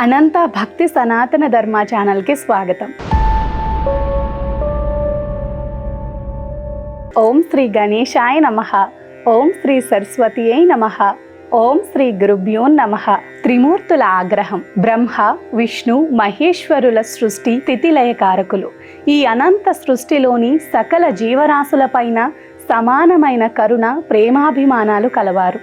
అనంత భక్తి సనాతన ధర్మ ఛానల్కి స్వాగతం. ఓం శ్రీ గణేశాయ నమ. ఓం శ్రీ సరస్వతి అయి నమ. ఓం శ్రీ గురుభ్యో నమ. త్రిమూర్తుల ఆగ్రహం బ్రహ్మ విష్ణు మహేశ్వరుల సృష్టి స్థితిలయకారకులు ఈ అనంత సృష్టిలోని సకల జీవరాశులపైన సమానమైన కరుణ ప్రేమాభిమానాలు కలవారు.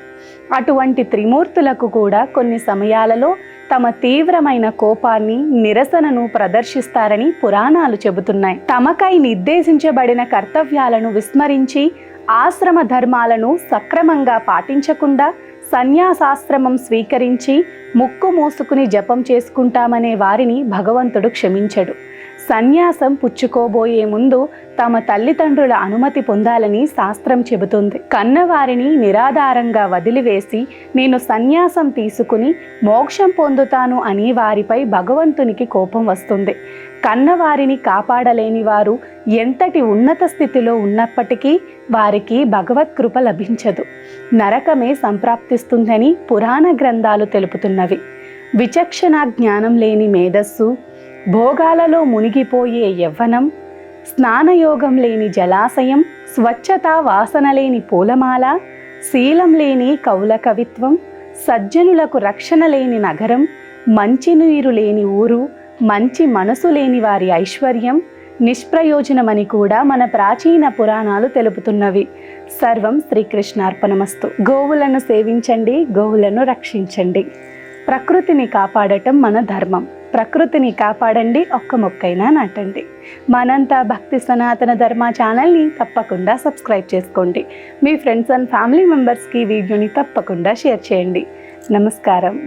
అటువంటి త్రిమూర్తులకు కూడా కొన్ని సమయాలలో తమ తీవ్రమైన కోపాన్ని నిరసనను ప్రదర్శిస్తారని పురాణాలు చెబుతున్నాయి. తమకై నిర్దేశించబడిన కర్తవ్యాలను విస్మరించి ఆశ్రమ ధర్మాలను సక్రమంగా పాటించకుండా సన్యాసాశ్రమం స్వీకరించి ముక్కు మూసుకుని జపం చేసుకుంటామనే వారిని భగవంతుడు క్షమించడు. సన్యాసం పుచ్చుకోబోయే ముందు తమ తల్లిదండ్రుల అనుమతి పొందాలని శాస్త్రం చెబుతుంది. కన్నవారిని నిరాధారంగా వదిలివేసి నేను సన్యాసం తీసుకుని మోక్షం పొందుతాను అని వారిపై భగవంతునికి కోపం వస్తుంది. కన్నవారిని కాపాడలేని వారు ఎంతటి ఉన్నత స్థితిలో ఉన్నప్పటికీ వారికి భగవత్కృప లభించదు. నరకమే సంప్రాప్తిస్తుందని పురాణ గ్రంథాలు తెలుపుతున్నవి. విచక్షణ జ్ఞానం లేని మేధస్సు భోగాలలో మునిగిపోయే యవ్వనం స్నానయోగం లేని జలాశయం స్వచ్ఛత వాసన లేని పూలమాల శీలం లేని కౌల కవిత్వం సజ్జనులకు రక్షణ లేని నగరం మంచినీరు లేని ఊరు మంచి మనసు లేని వారి ఐశ్వర్యం నిష్ప్రయోజనమని కూడా మన ప్రాచీన పురాణాలు తెలుపుతున్నవి. సర్వం శ్రీకృష్ణార్పణమస్తు. గోవులను సేవించండి గోవులను రక్షించండి. ప్రకృతిని కాపాడటం మన ధర్మం. ప్రకృతిని కాపాడండి ఒక్క మొక్కైనా నాటండి. మనంతా భక్తి సనాతన ధర్మ ఛానల్ని తప్పకుండా సబ్స్క్రైబ్ చేసుకోండి. మీ ఫ్రెండ్స్ అండ్ ఫ్యామిలీ మెంబర్స్కి వీడియోని తప్పకుండా షేర్ చేయండి. నమస్కారం.